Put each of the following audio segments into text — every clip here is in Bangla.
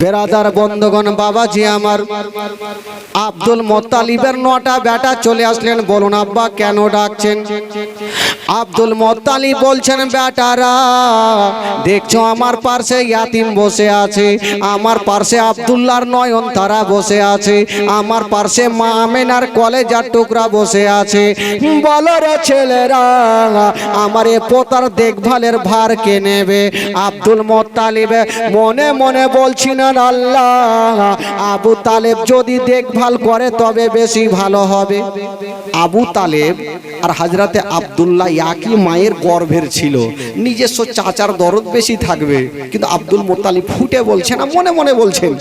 বেরাদার বন্ধগণ বাবাজি আমার। আব্দুল মোতালিবের নটা বেটা চলে আসলেন। বলুন আব্বা কেন ডাকছেন? আব্দুল মোত্তালিব বলছেন, বেটারা, দেখছ আমার পার্শ্বে ইয়াতিম বসে আছে, আমার পার্শ্বে আব্দুল্লাহর নয়ন তারা বসে আছে, আমার পার্শ্বে মা আমেনার কলেজার টুকরা বসে আছে। বলো রে ছেলেরা, আমার এ পোতার দেখভালের ভার কে নেবে? আব্দুল মোত্তালিব মনে মনে বলছিলেন, আল্লাহ, আবু তালেব যদি দেখভাল করে তবে বেশি ভালো হবে। আবু তালেব আর হাজরাতে আব্দুল্লাহ একই মায়ের গর্ভের ছিল। নিজস্ব চাচার দরদ বেশি থাকবে। কিন্তু আব্দুল মোত্তালিব ফুটে বলছে না, মনে মনে বলছেন।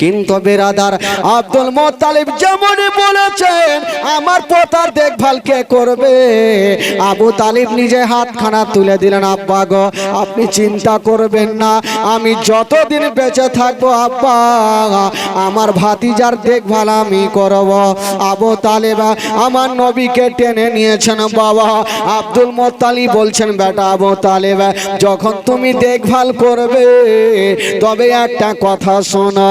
কিন্তু বেরাদার আব্দুল মোত্তালিব যেমন বলেছেন, আমার পোতার দেখভাল কে করবে? আবু তালিব নিজে হাতখানা তুলে দিলেন, আব্বা গো, আপনি চিন্তা করবেন না, আমি যতদিন বেঁচে থাকব, আব্বা, আমার ভাতিজার দেখভাল আমি করব। আবু তালেবা আমার নবীকে টেনে নিয়েছেন, বাবা আব্দুল মোত্তালি বলছেন, বেটা আবু তালেবা, যখন তুমি দেখভাল করবে, তবে একটা কথা শোনা।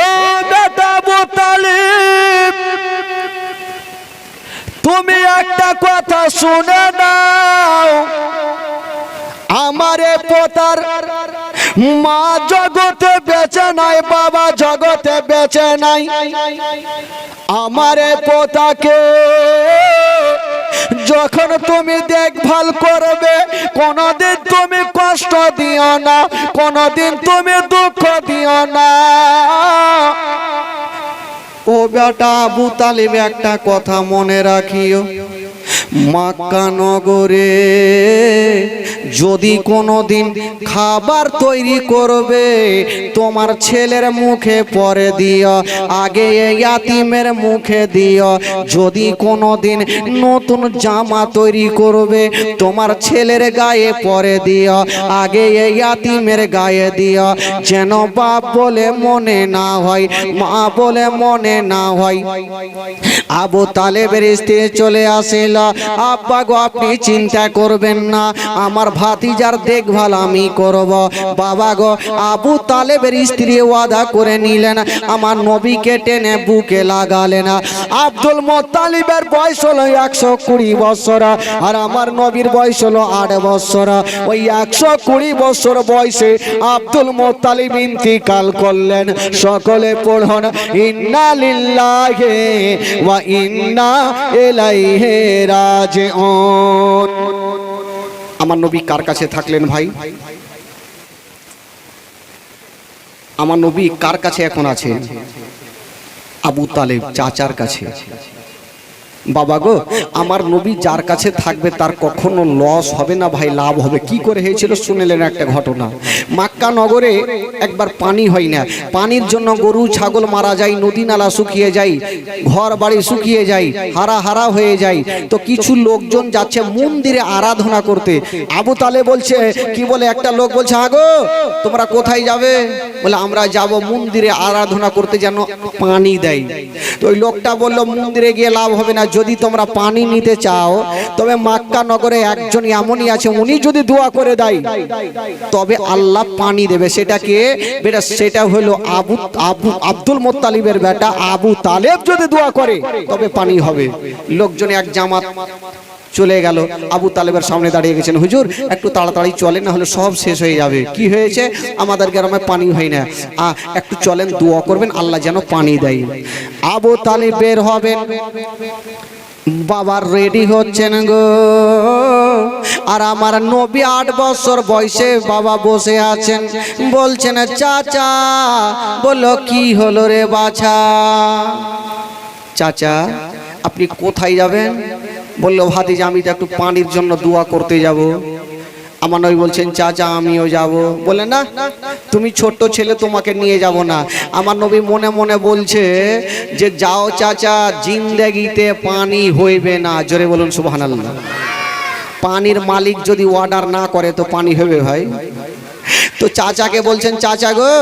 ও বেটা আবু তালিব, তুমি একটা কথা শুনে নাও। আমারে পোতার মা জগতে বেঁচে নাই, বাবা জগতে বেঁচে নাই। আমারে পোতাকে যখন তুমি দেখভাল করবে, কোনদিন তুমি কষ্ট দিও না, কোনদিন তুমি দুঃখ দিও না। ও বেটা আবু তালিব, একটা কথা মনে রাখিও। নগরে যদি কোনো দিন খাবার তৈরি করবে, তোমার ছেলের মুখে পরে দিও, আগে ইয়াতিমের মুখে দিও। যদি কোনো দিন নতুন জামা তৈরি করবে, তোমার ছেলের গায়ে পরে দিও, আগে ইয়াতিমের গায়ে দিও। যেন বাপ বলে মনে না হয়, মা বলে মনে না হয়। আবু তালেবের স্ত্রী চলে আসিল আব্বা গো, আপনি চিন্তা করবেন না। আমার ভাতিজার দেখভাল আমি করব। বাবা গো, আবু তালেবের স্ত্রী ওয়াদা করে নিলেন, আমার নবীকে টেনে বুকে লাগালেন। আব্দুল মোত্তালিবের বয়স হলো একশো কুড়ি বছর, আর আমার নবীর বয়স হলো আট বছর। ওই একশো কুড়ি বছর বয়সে আব্দুল মোত্তালিব ইন্তিকাল করলেন। সকলে পড়ুন, ইন্না লিল্লাহি ওয়া ইন্না ইলাইহি আমার নবী কার কাছে থাকলেন ভাই? আমার নবী কার কাছে এখন আছে আবু তালেব চাচার কাছে। বাবা গো, আমার নবী যার কাছে থাকবে তার কখনো লস হবে না ভাই, লাভ হবে। কি করে হয়েছিল শুনেলেন একটা ঘটনা। মাক্কা নগরে একবার পানি হয় না। পানির জন্য গরু, ছাগল মারা যায়, নদী নালা শুকিয়ে যায়, ঘর বাড়ি শুকিয়ে যায় হারা হারা হয়ে যায়। তো কিছু লোকজন যাচ্ছে মন্দিরে আরাধনা করতে। আবু তালে বলছে, কি বলে একটা লোক বলছে আগো তোমরা কোথায় যাবে? বলে, আমরা যাব মন্দিরে আরাধনা করতে যেন পানি দেয়। তো ওই লোকটা বলল, মন্দিরে গিয়ে লাভ হবে না যদি তোমরা পানি নিতে চাও, তবে মাক্কা নগরে একজন এমনই আছে, উনি যদি দোয়া করে দেয়, তবে আল্লাহ পানি দেবে। সেটাকে বেটা, সেটা হলো আবু আবু, আব্দুল মোত্তালিবের বেটা আবু তালেব যদি দোয়া করে, তবে পানি হবে। লোকজন এক জামাত চলে গেল। আবু তালেবের সামনে দাঁড়িয়ে গেছেন, হুজুর, একটু তাড়াতাড়ি চলেন, না হলে সব শেষ হয়ে যাবে। কি হয়েছে? আমাদের গ্রামে পানি হয় না। একটু চলেন, দোয়া করবেন, আল্লাহ যেন পানি দেয়। আবু তালেব বের হবেন। বাবার রেডি হচ্ছেন গো। আর আমার নবী আট বছর বয়সে বাবা বসে আছেন। বলছেন, চাচা, বলো কি হলো রে বাছা? চাচা, আপনি কোথায় যাবেন? বলল, ভাতিজা, আমি তো একটু পানির জন্য দোয়া করতে যাব। আমার নবী বলছেন, চাচা, আমিও যাব। বলে, না, তুমি ছোট্ট ছেলে, তোমাকে নিয়ে যাব না। আমার নবী মনে মনে বলছে যে, যাও চাচা, জিন্দেগিতে পানি হইবে না। জোরে বলুন, সুবহানাল্লাহ। পানির মালিক যদি অর্ডার না করে, তো পানি হবে ভাই? তো চাচাকে বলছেন, চাচা গো,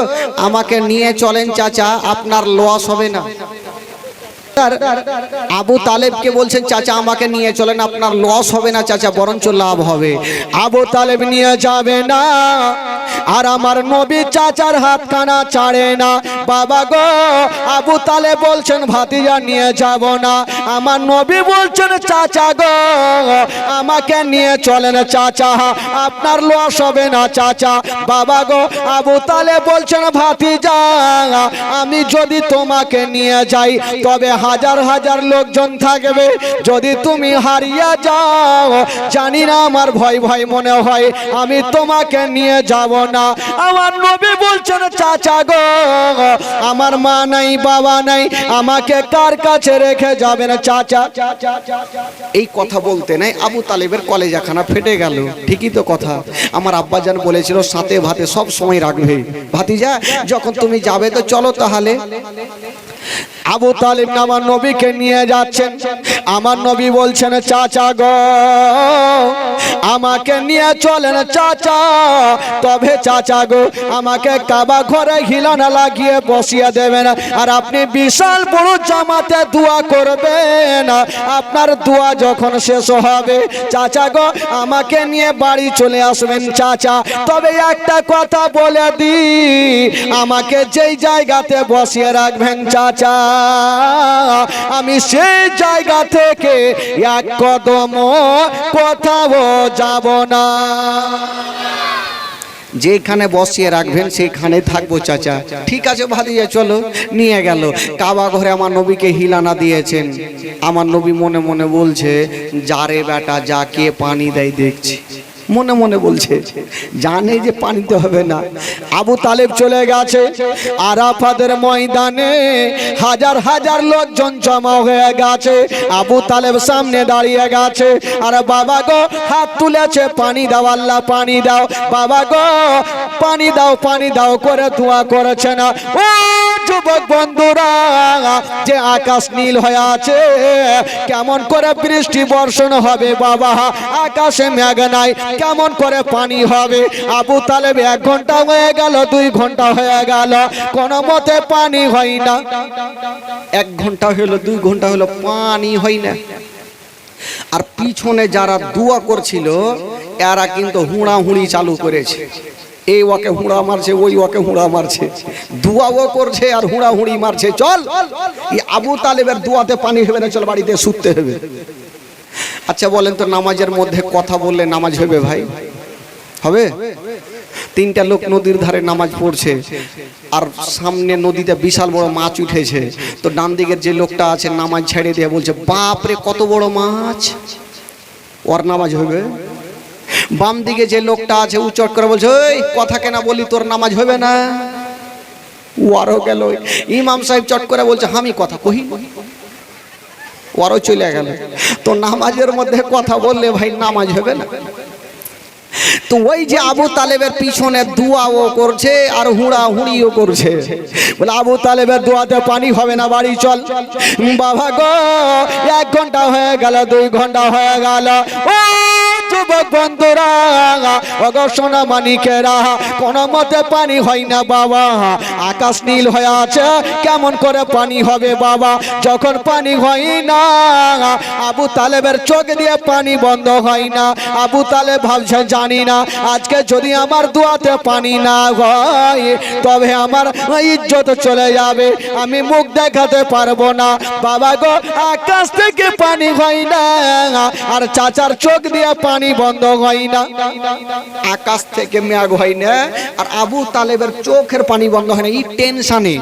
আমাকে নিয়ে চলেন চাচা, আপনার লস হবে না। আবু তালেবকে বলছেন, চাচা, আমাকে নিয়ে চলেন, আপনার লস হবে না চাচা, বরঞ্চ লাভ হবে। আবু তালেব নিয়ে যাবে না, আর আমার নবী চাচার হাত কানা ছাড়ে না। বাবা গো, আবু তালে বলছেন, ভাতিজা, নিয়ে যাব না। আমার নবী বলছেন, চাচা গো, আমাকে নিয়ে চলেন চাচা, আপনার লস হবে না চাচা। বাবা গো, আবু তালে বলছেন, ভাতিজা, আমি যদি তোমাকে নিয়ে যাই, তবে হাজার হাজার লোকজন থাকবে। যদি তুমি হারিয়ে যাও, জানি না আমার ভয় ভয় মনে হয়, আমি তোমাকে নিয়ে যাব না। আমার নবী বলছেন, চাচা গো, আমার মা নাই, বাবা নাই, আমাকে কার কাছে রেখে যাবে যাবেন, চাচা? এই কথা বলতে নাই, আবু তালেবের কলেজাখানা ফেটে গেল। ঠিকই তো কথা। আমার আব্বাজান বলেছিল, সাথে ভাতে সব সময় রাখবে। ভাতিজা, যখন তুমি যাবে তো চলো তাহলে। আবু তালিব আমার নবীকে নিয়ে যাচ্ছেন। আমার নবী বলছেন, চাচা গো, আমাকে নিয়ে চলেন চাচা। তবে চাচা গো, আমাকে কাবা ঘরে হিলানা লাগিয়ে বসিয়ে দেবেন। আর আপনি বিশাল বড় জামাতে দোয়া করবেন। আপনার দোয়া যখন শেষ হবে, চাচা গো, আমাকে নিয়ে বাড়ি চলে আসবেন চাচা। তবে একটা কথা বলে দি আমাকে যেই জায়গাতে বসিয়ে রাখবেন চাচা আমি সেই জায়গা থেকে এক কদম কোথাও যাব না। যেখানে বসিয়ে রাখবেন সেইখানে থাকব, চাচা। ঠিক আছে ভাদিয়া চলো, নিয়ে গেল। কাবা ঘরে আমার নবীকে হিলানা দিয়েছেন। আমার নবী মনে মনে বলছে, যারে বেটা যা কে পানি দেয়, দেখছি। মনে মনে বলছে, জানে যে পানিতে হবে না। আবু তালেব চলে গেছে আরাফাদের ময়দানে হাজার হাজার লোকজন জমা হয়ে গেছে, আবু তালেব সামনে দাঁড়িয়ে গেছে, আর বাবা গো, হাত তুলেছে, পানি দাও, আল্লাহ পানি দাও, বাবা গো, পানি দাও পানি দাও, করে ধোয়া করেছে না। ও যুবক বন্ধুরা, যে আকাশ নীল হয়ে আছে, কেমন করে বৃষ্টি বর্ষণ হবে বাবা? আকাশে মেঘ নাই, কেমন করে পানি হবে? আবু তালেব এক ঘণ্টা হয়ে গেল, দুই ঘণ্টা হয়ে গেল, কোন মতে পানি হয় না। এক ঘণ্টা হলো, দুই ঘণ্টা হলো, পানি হয় না। আর পিছনে যারা দুয়া করছিল, এরা কিন্তু হুড়া হুড়ি চালু করেছে। এই ওকে হুড়া মারছে, ওই ওকে হুড়া মারছে। দুয়াও করছে আর হুড়া হুড়ি মারছে। চল, এই আবু তালেবের দুয়াতে পানি হবে না চল বাড়িতে শুতে হবে। আচ্ছা বলেন তো নামাজের মধ্যে কথা বললে নামাজ হবে ভাই? হবে? তিনটা লোক নদীর ধারে নামাজ পড়ছে আর সামনে নদীতে বিশাল বড় মাছ উঠেছে। তো ডান দিকের যে লোকটা আছে নামাজ ছেড়ে দিয়ে বলছে বাপ রে কত বড় মাছ? ওর নামাজ হবে? বাম দিকে যে লোকটা আছে উচট করে বলছে, ওই, কথা কেনা বলি, তোর নামাজ হবে না। ওয়ারও গেল। ইমাম সাহেব চট করে বলছে, আমি কথা কহি ওয়ারও চলে গেল। তো নামাজের মধ্যে কথা বললে ভাই নামাজ হবে না। তো ওই যে আবু তালেবের পিছনে দুয়াও করছে আর হুড়া হুড়িও করছে। বলে, আবু তালেবের দুয়াতে পানি হবে না, বাড়ি চল। বাবা গো, এক ঘণ্টা হয়ে গেল, দুই ঘণ্টা হয়ে গেল। ও যুবক বন্ধুরা অগর মানিকেরা কোন মতে পানি হয় না বাবা। আকাশ নীল হয়ে আছে, কেমন করে পানি হবে বাবা? যখন পানি হয় না, আবু তালেবের চোখ দিয়ে পানি বন্ধ হয় না। আবু তালেব ভাবছে, জানি না, আজকে যদি আমার দুয়াতে পানি না হয়, তবে আমার ইজ্জত চলে যাবে। আমি মুখ দেখাতে পারব না। বাবা গো, আকাশ থেকে পানি হয় না, আর চাচার চোখ দিয়ে পানি বন্ধ হয় না। আকাশ থেকে মেঘ হয় না। আর আবু তালেবের চোখের পানি বন্ধ হয় না। এই টেনশনে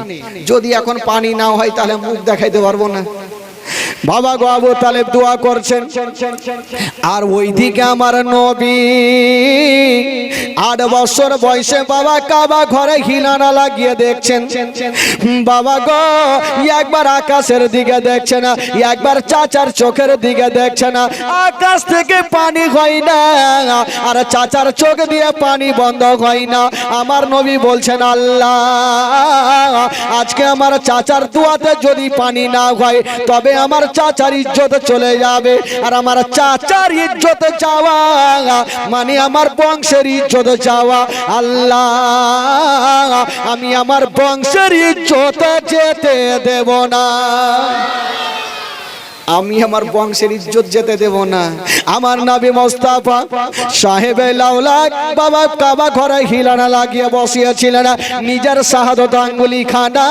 যদি এখন পানি না হয়, তাহলে মুখ দেখাইতে পারব না। বাবা গো আবু তালেব দোয়া করছেন। আর ওইদিকে আমার নবী, আট বছর বয়সে বাবা কাবা ঘরে হিলানা লাগিয়ে দেখছেন। বাবা গো, একবার আকাশের দিকে দেখছে না, একবার চাচার চোখের দিকে দেখছে না। আকাশ থেকে পানি হয় না, আর চাচার চোখ দিয়ে পানি বন্ধ হয় না। আমার নবী বলছেন, আল্লাহ, আজকে আমার চাচার দুয়াতে যদি পানি না হয়, তবে আমার চাচার ইজ্জত চলে যাবে, আর আমার চাচার ইজ্জত চাওয়া মানে আমার বংশের ইজ্জত চাওয়া। আল্লাহ, আমি আমার বংশের ইজ্জত যেতে দেব না। আমি আমার বংশের ইজ্জত যেতে দেব না। আমার নাবি মোস্তাফা সাহেব লাউলাক বাবা কাবা ঘরে হিলানা লাগিয়ে বসিয়েছিলেন। নিজের শাহাদত আঙ্গুলি খানা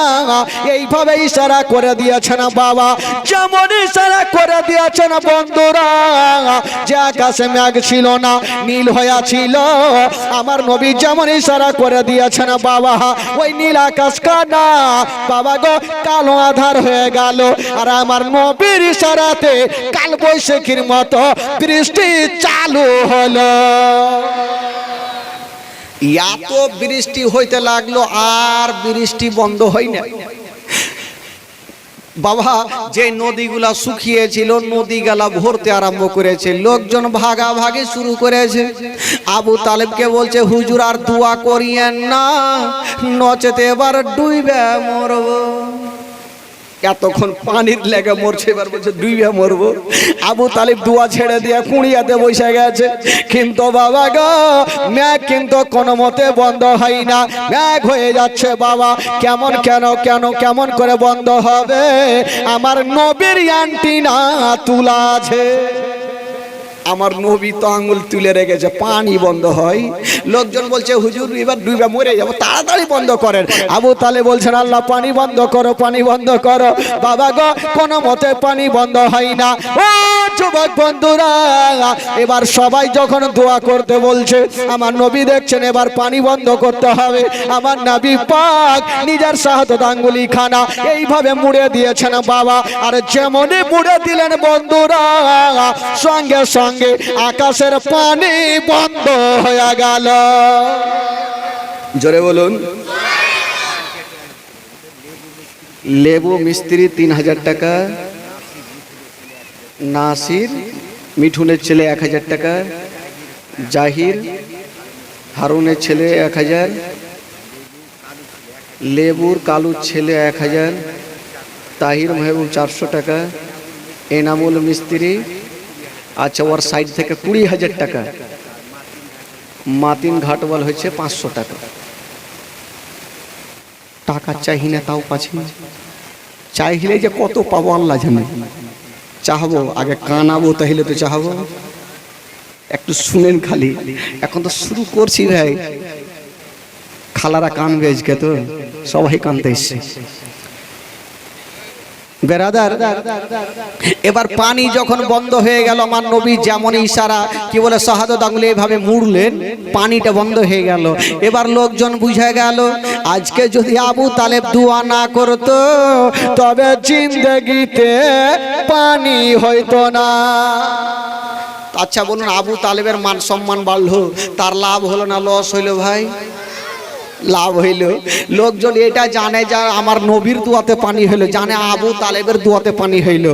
এইভাবে ইশারা করে দিয়েছে না বাবা। যেমন ইশারা করে দিয়েছে না বন্ধুরা। যে আকাশে মেঘ ছিল না, নীল হয়ে ছিল। আমার নবী যেমন ইশারা করে দিয়েছেন, বাবা, ওই নীল আকাশ কানা বাবা গো, কালো আধার হয়ে গেল। আর আমার নবীর ইশারাতে কাল বৈশাখীর মতো বৃষ্টি চালু হলো। এত বৃষ্টি হইতে লাগল, আর বৃষ্টি বন্ধ হয় না বাবা, যে নদীগুলা শুকিয়েছিল, নদীগুলা ভরতে আরম্ভ করেছে। লোকজন ভাগাভাগি শুরু করেছে। আবু তালেবকে বলছে, হুজুর, আর দোয়া করিয়েন না, নচেতে এবার ডুইবে মরব। এতক্ষণ পানির লেগে মরছে, এবার বলছে দুই ডুইবে মরবো। আবু তালিব দুয়া ছেড়ে দিয়ে কুড়িয়াতে বসে গেছে। কিন্তু বাবা গো, ম্যাগ কিন্তু কোনো মতে বন্ধ হয় না। ম্যাগ হয়ে যাচ্ছে, বাবা। কেমন, কেন কেন, কেমন করে বন্ধ হবে? আমার নবীর অ্যান্টিনা তুলা আছে। আমার নবী তো আঙুল তুলে রেখেছে, পানি বন্ধ হয়। লোকজন বলছে, হুজুর, এবার ডুবে মরে যাব, তাড়াতাড়ি বন্ধ করেন। আবু তালে বলছেন, আল্লাহ, পানি বন্ধ করো, পানি বন্ধ করো। বাবা গো, কোনো মতে পানি বন্ধ হয় না। ও যুবক বন্ধুরা, এবার সবাই যখন দোয়া করতে বলছে, আমার নবী দেখছেন, এবার পানি বন্ধ করতে হবে। আমার নবী পাক নিজের শাহাদত আঙ্গুলি খানা এইভাবে মুড়ে দিয়েছেন, বাবা। আর যেমনই মুড়ে দিলেন বন্ধুরা, সঙ্গে সঙ্গে আকাশের পানি বন্ধ হয়ে গেল। জোরে বলুন। লেবু মিস্ত্রি তিন হাজার টাকা নাসির, মিঠুনের ছেলে এক হাজার টাকা, জাহির, হারুনের ছেলে এক হাজার, লেবুর কালুর ছেলে এক হাজার, তাহির মেহবুব চারশো টাকা, এনামুল মিস্ত্রি আচ্ছা ওর সাইড থেকে কুড়ি হাজার টাকা। মাতিন ঘাটওয়াল হয়েছে পাঁচশো টাকা। টাকা চাহি না তাও পাচ্ছি চাইলে যে কত পাবো আল্লাহ জানে। চাহবো, আগে কানাবো, তাহলে তো চাহাবো। একটু শুনেন খালি, এখন তো শুরু করছি ভাই। খালারা কানবে আজকে তো, সবাই কানতে এসছে। বেরাদার, এবার পানি যখন বন্ধ হয়ে গেল, আমার নবী যেমন ইশারা, কি বলে, শাহাদত আঙুলে এভাবে মুড়লেন, পানিটা বন্ধ হয়ে গেল। এবার লোকজন বুঝে গেল, আজকে যদি আবু তালেব দোয়া না করতো, তবে জিন্দগিতে পানি হইতো না। আচ্ছা বলুন, আবু তালেবের মান সম্মান বাড়লো, তার লাভ হলো না, লস হইল ভাই? লাভ হইল। লোকজন এটা জানে যা আমার নবীর দুয়াতে পানি হইল, জানে আবু তালেবের দুয়াতে পানি হইল।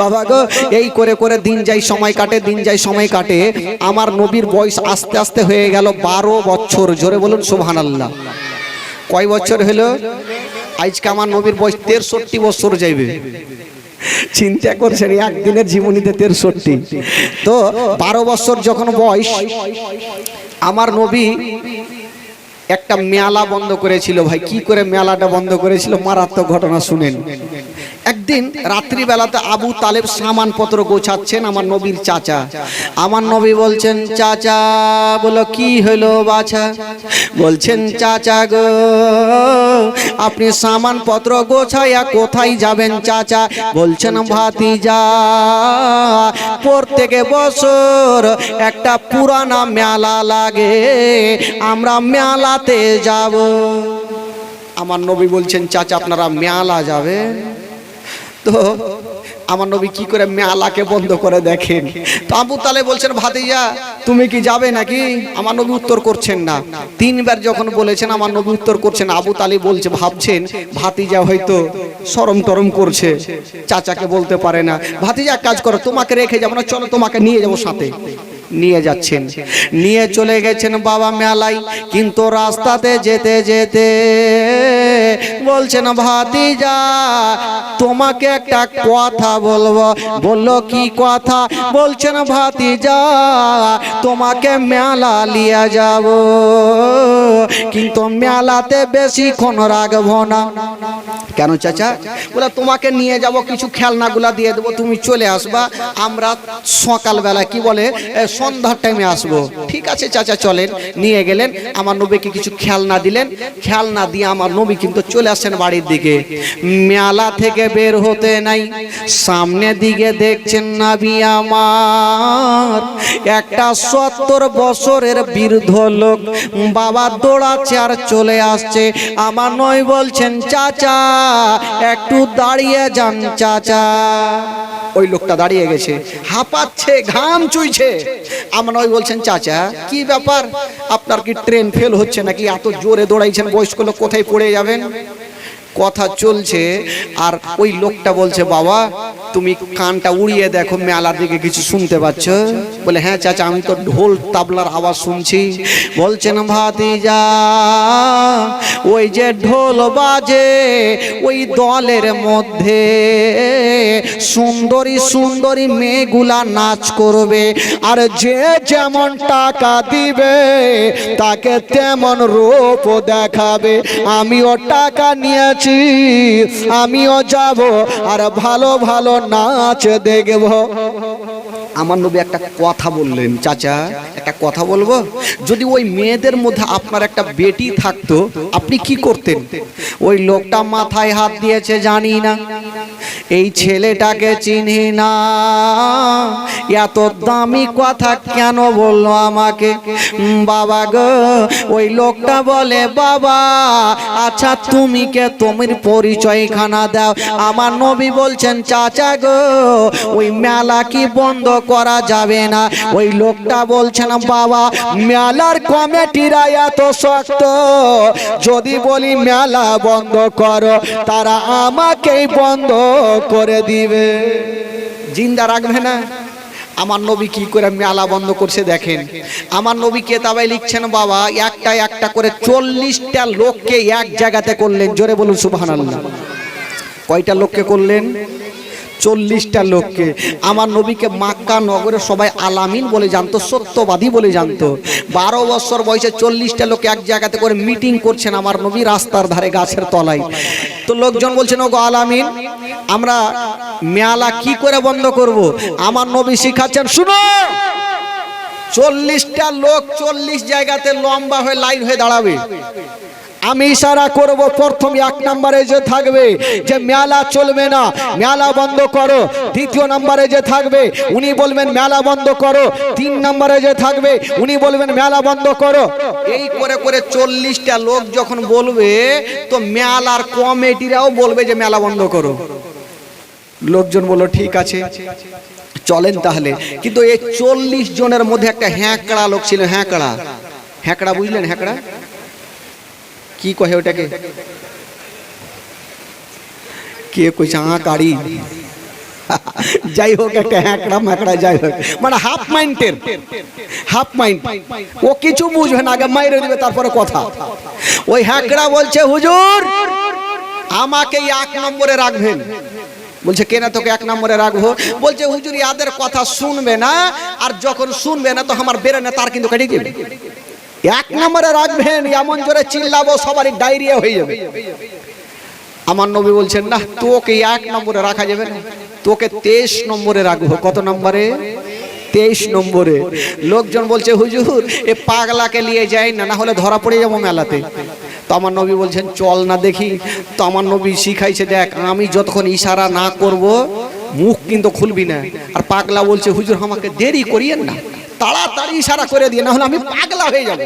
বাবা গো, এই করে করে দিন যাই সময় কাটে, দিন যাই সময় কাটে। আমার নবীর বয়স আস্তে আস্তে হয়ে গেল বারো বছর। জোরে বলুন সুবহান আল্লাহ কয় বছর হলো আজকে আমার নবীর বয়স তেরষট্টি বছর যাইবে। চিন্তা করছেন, একদিনের জীবনীতে তেরষট্টি তো বারো বছর যখন বয়স, আমার নবী একটা মেলা বন্ধ করেছিল ভাই। কি করে মেলাটা বন্ধ করেছিল? মারাত্মক ঘটনা শুনেন। একদিন রাত্রিবেলাতে আবু তালেব সামানপত্র গোছাচ্ছেন আমার নবীর চাচা। আমার নবী বলছেন, চাচা, বলো কি হলো বাছা? বলছেন, চাচা গো, আপনি সামানপত্র গোছাইয়া কোথায় যাবেন চাচা? বলছেন, ভাতিজা, প্রত্যেকে বছর একটা পুরানা মেলা লাগে, আমরা মেলাতে যাব। আমার নবী বলছেন, চাচা, আপনারা মেলা যাবেন? তো আমার নবী কি করে মেয়ালাকে বন্ধ করে দেখেন? তো আবু তালে বলছেন, ভাতিজা, তুমি কি যাবে নাকি? আমার নবী উত্তর করছেন না। তিনবার যখন বলেছেন, আমার নবী উত্তর করছেন। আবু তালি বলছে, ভাবছেন ভাতিজা হয়তো সরম টরম করছে। চাচাকে বলতে পারে না। ভাতিজা কাজ করো, তোমাকে রেখে যাব না, চলো তোমাকে নিয়ে যাব সাথে। নিয়ে যাচ্ছেন। নিয়ে চলে গেছেন বাবা মেলায়, কিন্তু রাস্তাতে যেতে যেতে বলছেন, ভাতিজা, তোমাকে একটা কথা বলব। বলল, কি কথা? বলছেন, ভাতিজা, তোমাকে মেলা লিয়া যাব, কিন্তু মেলাতে বেশিক্ষণ রাখব না। কেন চাচা? বলে, তোমাকে নিয়ে যাব, কিছু খেলনাগুলা দিয়ে দেবো, তুমি চলে আসবা, আমরা সকালবেলা, কি বলে সন্ধ্যার টাইমে আসব। ঠিক আছে, চাচা, চলেন। নিয়ে গেলেন। আমার নবীকে কিছু খেয়াল না দিলেন। খেয়াল না দিয়ে আমার নবী কিন্তু চলে আসছেন বাড়ির দিকে। মেলা থেকে বের হতে নাই। সামনে দিকে দেখছেন নাবি আমার। একটা সত্তর বছরের বৃদ্ধ লোক বাবা দৌড়াচ্ছে আর চলে আসছে। আমার নয় বলছেন, চাচা, একটু দাঁড়িয়ে যান, চাচা। ওই লোকটা দাঁড়িয়ে গেছে। হাঁপাচ্ছে, ঘাম চুইছে। আমরা ওই বলছেন, চাচা, কি ব্যাপার? আপনার কি ট্রেন ফেল হচ্ছে নাকি? এত জোরে দৌড়াইছেন, বয়স্ক লোক কোথায় পড়ে যাবেন? কথা চলছে আর ওই লোকটা বলছে, বাবা, তুমি কানটা উড়িয়ে দেখো, মেলার দিকে কিছু শুনতে পাচ্ছ? বলে হ্যাঁ চাচা, আমি তো ঢোল তাবলার আওয়াজ শুনছি। বলছেন, ভাতিজা, ওই যে ঢোল বাজে, ওই দলের মধ্যে সুন্দরী সুন্দরী মেয়েগুলা নাচ করবে, আর যে যেমন টাকা দিবে, তাকে তেমন রূপ দেখাবে। আমিও টাকা নিয়েছি। আমিও যাব আর ভালো ভালো নাচ দেখব। আমার নবী একটা কথা বললেন, চাচা, একটা কথা বলব? যদি ওই মেয়েদের মধ্যে আপনার একটা বেটি থাকতো, আপনি কি করতেন? ওই লোকটা মাথায় হাত দিয়েছে, জানি না। এই ছেলেটাকে চিনি না। এত দামি কথা কেন বলল আমাকে? বাবা গো, ওই লোকটা বলে, বাবা আচ্ছা তুমি কে? তোমার পরিচয়খানা দাও। আমার নবী বলছেন, চাচা গো, ওই মেলা কি বন্ধ করা যাবে না? ওই লোকটা বলছেন, বাবা, মেলার কমিটিরা এত শক্ত। যদি বলি মেলা বন্ধ করো, তারা আমাকেই বন্ধ করে দিবে। জিন্দা রাখবে না? আমার নবী কি করে মেলা বন্ধ করছে দেখেন? আমার নবী কেতাবায় লিখছেন, বাবা একটা একটা করে চল্লিশটা লোককে এক জায়গাতে করলেন। জোরে বলুন সুবাহ কয়টা লোককে করলেন? চল্লিশটা লোককে। আমার নবীকে মাক্কা নগরে সবাই আলামিন বলে জানতো, সত্যবাদী বলে জানতো। বারো বছর বয়সে চল্লিশটা লোক এক জায়গাতে করে মিটিং করছেন আমার নবী রাস্তার ধারে গাছের তলায়। তো লোকজন বলছেন ও গো আলামিন, আমরা মেলা কি করে বন্ধ করব? আমার নবী শিখাচ্ছেন, শুনো, চল্লিশটা লোক চল্লিশ জায়গাতে লম্বা হয়ে লাইন হয়ে দাঁড়াবে। আমি ইশারা করব, প্রথম এক নম্বরে যে থাকবে, যে মেলা চলবে না, মেলা বন্ধ করো। দ্বিতীয় নম্বরে যে থাকবে, উনি বলবেন মেলা বন্ধ করো। তিন নম্বরে যে থাকবে, উনি বলবেন মেলা বন্ধ করো। এই করে করে চল্লিশটা লোক যখন বলবে, তো মেলার কমিটিরাও বলবে যে মেলা বন্ধ করো। লোকজন বলল, ঠিক আছে, চলেন তাহলে। কিন্তু এই চল্লিশ জনের মধ্যে একটা হ্যাঁকড়া লোক ছিল, হ্যাঁকড়া। হ্যাঁকড়া বুঝলেন, হ্যাঁকড়া? কি কহে ওটাকে কে কইছে আঁ কাড়ি যাই হোক একটা হ্যাঁকড়া ম্যাকড়া যাই হোক মানে হাফ মাইন্ডের হাফ মাইন্ড ও কিছু বুঝবে না আগে মাইরে দিবে তারপরে কথা ওই হ্যাঁকড়া বলছে হুজুর আমাকে এক নম্বরে রাখবেন বলছে কেনা তোকে এক নম্বরে রাখব বলছে হুজুর ইয়াদের কথা শুনবে না আর যখন শুনবে না তো আমার বেরোনে তার কিন্তু কেটে দিবে এক নম্বরে রাখবেন, এমন জোরে চিল্লাবো, সবারই ডায়রিয়া হয়ে যাবে। আমার নবী বলছেন, না, তোকে এক নম্বরে রাখা যাবে না। তোকে তেইশ নম্বরে রাখব। কত নম্বরে? তেইশ নম্বরে। লোকজন বলছে, হুজুর, এ পাগলাকে নিয়ে যাই না না হলে ধরা পড়ে যাব মেলাতে। তো আমার নবী বলছেন, চল না দেখি। তো আমার নবী শিখাইছে, দেখ, আমি যতক্ষণ ইশারা না করব, মুখ কিন্তু খুলবি না। আর পাগলা বলছে, হুজুর, আমাকে দেরি করিয়েন না। তাড়াতাড়ি ইশারা করে দিয়ে না হলে আমি পাগলা হয়ে যাব।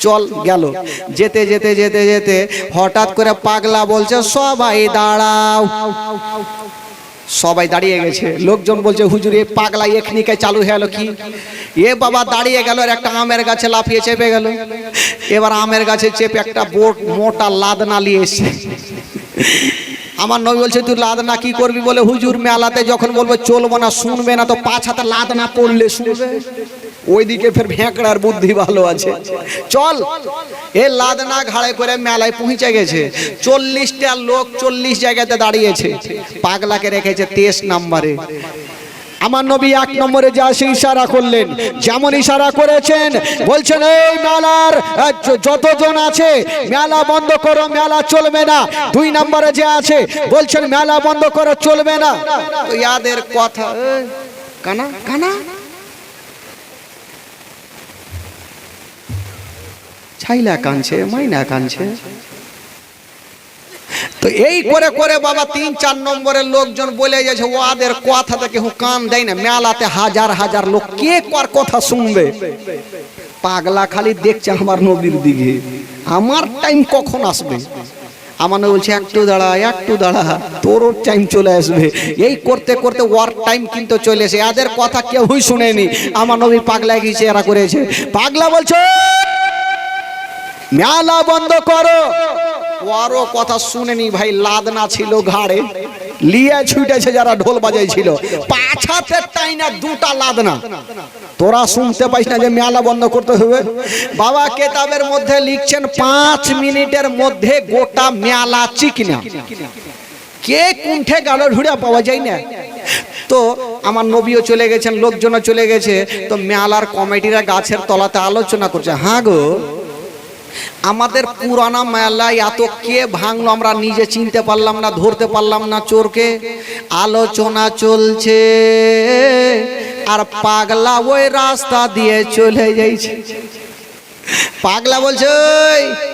চল গেল। যেতে যেতে যেতে যেতে হঠাৎ করে পাগলা বলছে, সবাই দাঁড়াও। সবাই দাঁড়িয়ে গেছে। লোকজন বলছে, হুজুর, এ পাগলা এখনিকে চালু হয়ে গেল কি? এ বাবা দাঁড়িয়ে গেল আর একটা আমের গাছে লাফিয়ে চেপে গেল। এবার আমের গাছে চেপে একটা বোট, মোটা লাদনা নিয়ে এসছে আমার নবী বলছে তুই লাদ না কি করবি? বলে, হুজুর, মেলাতে যখন বলব, চলবো না, শুনবে না, তো পাঁচ হাতে লাদ না পড়লে শুনবে। ওইদিকে ফের ভেঁকড়ার বুদ্ধি ভালো আছে। চল, এ লাদনা ঘাড়ে করে মেলায় পৌঁছে গেছে। চল্লিশটা লোক চল্লিশ জায়গাতে দাঁড়িয়েছে। পাগলাকে রেখেছে তেইশ নাম্বারে। আমার নবী এক নম্বরে যা সে ইশারা করলেন, যেমন ইশারা করেছেন, বলছেন, এই মেলার যতজন আছে, মেলা বন্ধ করো, মেলা চলবে না। দুই নম্বরে যে আছে, বলছেন, মেলা বন্ধ করো, চলবে না। ইয়াদের কথা, কানা কানা। ছাইলা কানছে মাইনা কানছে তো এই করে করে বাবা তিন, চার নম্বরের লোকজন বলে যাচ্ছে ওদের কথাতে কেউ কান দেয় না, মেলাতে হাজার হাজার লোক কে কার কথা শুনবে? পাগলা খালি দেখছে আমার নবীর দিকে। আমার টাইম কখন আসবে? আমার বলছে, একটু দাঁড়া একটু দাঁড়া তোরও টাইম চলে আসবে। এই করতে করতে ওয়ার টাইম কিন্তু চলে এসে, এদের কথা কেউই শুনেনি। আমার নবী পাগলা গিয়েছে, এরা করেছে। পাগলা বলছে মেলা বন্ধ করো। ওরও কথা শুনেনি ভাই, লাদনা ছিল ঘাড়ে। লিয়ে ছুটেছে যারা ঢোল বাজাইছিল। পাছাতে তাই না দুটা লাদনা। তোরা শুনতে পাইস না যে মেলা বন্ধ করতে হবে? বাবা কেতাবের মধ্যে লিখছেন, পাঁচ মিনিটের মধ্যে গোটা মেলা চিকনা। কে কুণ্ঠে গেল ঢুড়া পাওয়া যায় না? তো আমার নবীও চলে গেছেন, লোকজনও চলে গেছে। তো মেলার কমিটিরা গাছের তলাতে আলোচনা করছে। হ্যাঁ গো আমাদের পুরানা মেলা এত কে ভাঙলো আমরা নিজে চিনতে পারলাম না, ধরতে পারলাম না চোরকে। আলোচনা চলছে, আর পাগলা ওই রাস্তা দিয়ে চলে যাইছে। পাগলা বলছে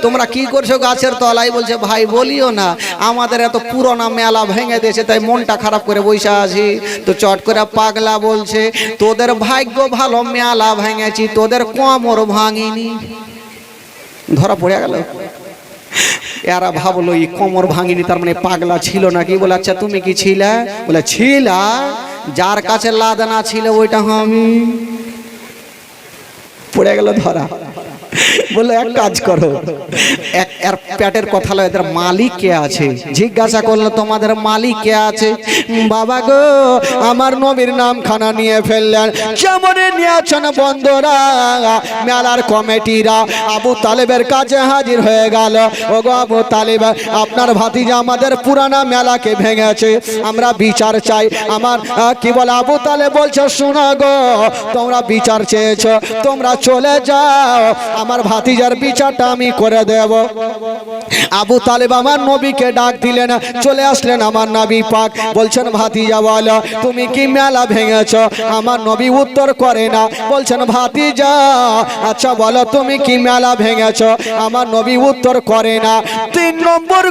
তোমরা কি করছ গাছের তলায়? বলছে, ভাই, বলিও না, আমাদের এত পুরোনো মেলা ভেঙে দিয়েছে, তাই মনটা খারাপ করে বসে আছি। তো চট করে পাগলা বলছে, তোদের ভাগ্য ভালো মেলা ভেঙেছি, তোদের কোমর ভাঙিনি। ধরা পড়ে গেল। এরা ভাবলো, এই কোমর ভাঙিনি, তার মানে পাগলা ছিল না কি বলে আচ্ছা তুমি কি ছিলা? বলে, ছিলা। যার কাছে লাদানা ছিল, ওইটা আমি। পড়ে গেল ধরা। বলে এক কাজ করো। এর পেটের কথা লয়, এদের মালিক কে আছে? জিজ্ঞাসা করল, তোমাদের মালিক কে আছে? বাবা গো, আমার নবীর নাম খানা নিয়ে ফেললেন। কেমন নিয়েছেন বন্ধুরা, মেলার কমিটিরা, আবু তালেবের কাছে হাজির হয়ে গেল। ও গো আবু তালেব, আপনার ভাতিজা আমাদের পুরানা মেলাকে ভেঙেছে। আমরা বিচার চাই। আমার কি বলে, আবু তালে বলছে, শোনা গো, তোমরা বিচার চেয়েছো, তোমরা চলে যাও। আমার ভাতিজার বিচারটা আমি করে দেব। আবু তালেব আমার নবীকে ডাক দিলেন, চলে আসলেন আমার নবী পাক। বলছেন, ভাতিজা বলো তুমি কি মেলা ভেঙেছ? আমার নবী উত্তর করে না। বলছেন, ভাতিজা আচ্ছা বলো, তুমি কি মেলা ভেঙেছ? আমার নবী উত্তর করে না। তিন নম্বর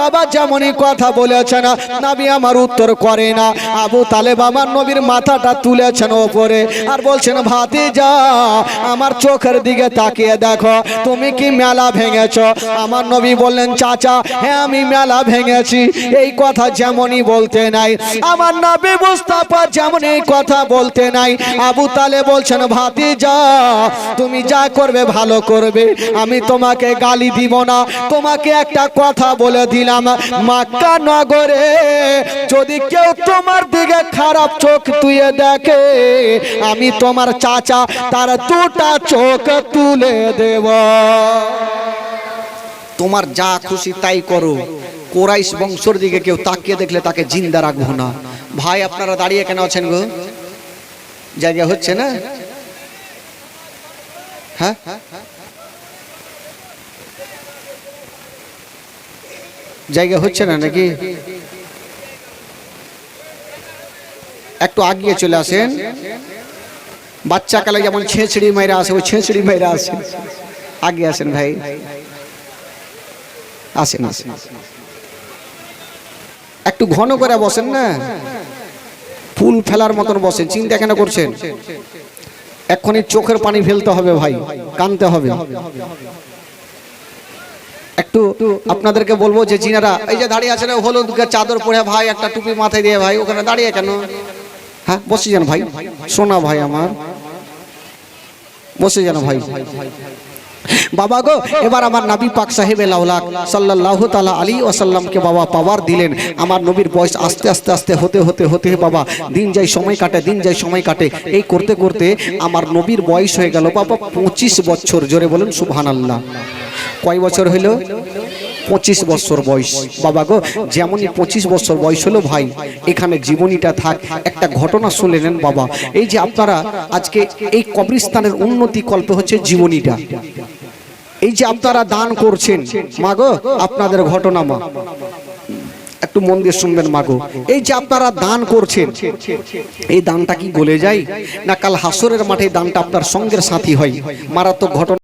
বাবা যেমনই কথা বলেছেন, নবী আমার উত্তর করে না। আবু তালেব আমার নবীর মাথাটা তুলেছেন ওপরে আর বলছেন, ভাতিজা, আমার চোখের দিকে তাকিয়ে দেখো, তুমি কি মেলা ভেঙেছ? আমার নবী বললেন, চাচা হ্যাঁ আমি মেলা ভেঙেছি। এই কথা যেমনই বলতে নাই। আমার নবী মুস্তাফা যেমন এই কথা বলতে নাই। আবু তালে বলছেন, ভাতিজা, তুমি যা করবে ভালো করবে। আমি তোমাকে গালি দিব না। তোমাকে একটা কথা বলে দিলাম। মাক্কা নগরে যদি কেউ তোমার দিকে খারাপ চোখ তুয়ে দেখে, আমি তোমার চাচা, তার দুটা চোখ তুলে দেব। তোমার যা খুশি তাই করো। কোরাইশ বংশর দিকে কেউ তাকিয়ে দেখলে তাকে জিন্দা রাখব না। ভাই, আপনারা দাঁড়িয়ে কেন আছেন গো? জায়গা হচ্ছে না? হ্যাঁ? জায়গা হচ্ছে না নাকি? একটু আগিয়ে চলে আসেন। বাচ্চা কালে যেমন ছেঁচড়ি মাইরা আসে, ওই ছেঁচড়ি মাইরা আসে আগে আসেন ভাই। আসেন আসেন একটু ঘন করে বসেন না। ফুল ফেলার মতন বসেন, চিন্তা কেন করছেন? এক্ষুনি চোখের পানি ফেলতে হবে ভাই, কানতে হবে। একটু আপনাদেরকে বলব যে জিনারা, এই যে দাঁড়িয়ে আছেন হলুদ চাদর পরে ভাই, একটা টুপি মাথায় দিয়ে ভাই, ওখানে দাঁড়িয়ে কেন? হ্যাঁ বসে যান ভাই, সোনা ভাই আমার। বসে যান ভাই। বাবা গো, এবার আমার নাবি পাক সাহেব লাউলাক সাল্লাহ তাআলা আলী ওসাল্লামকে বাবা পাওয়ার দিলেন। আমার নবীর বয়স আস্তে আস্তে আস্তে হতে হতে হতে বাবা, দিন যাই সময় কাটে, দিন যাই সময় কাটে। এই করতে করতে আমার নবীর বয়স হয়ে গেল বাবা পঁচিশ বছর। জোরে বলুন, সুবহানাল্লাহ। কয় বছর হইল? পঁচিশ বছর বয়স। বাবা গো, যেমনই পঁচিশ বছর বয়স হলো ভাই, এখানে জীবনীটা থাক, একটা ঘটনা শুনে নেন বাবা। এই যে আপনারা আজকে এই কবরস্থানের উন্নতি কল্পে হচ্ছে জীবনীটা। এই যে আপনারা দান করছেন মাগো আপনাদের ঘটনা মা। একটু মন দিয়ে শুনবেন মাগো এই যে আপনারা দান করছেন, এই দানটা কি গলে যায়? না কাল হাসরের মাঠে দানটা আপনার সঙ্গের সাথী হয়? মারাত্মক ঘটনা।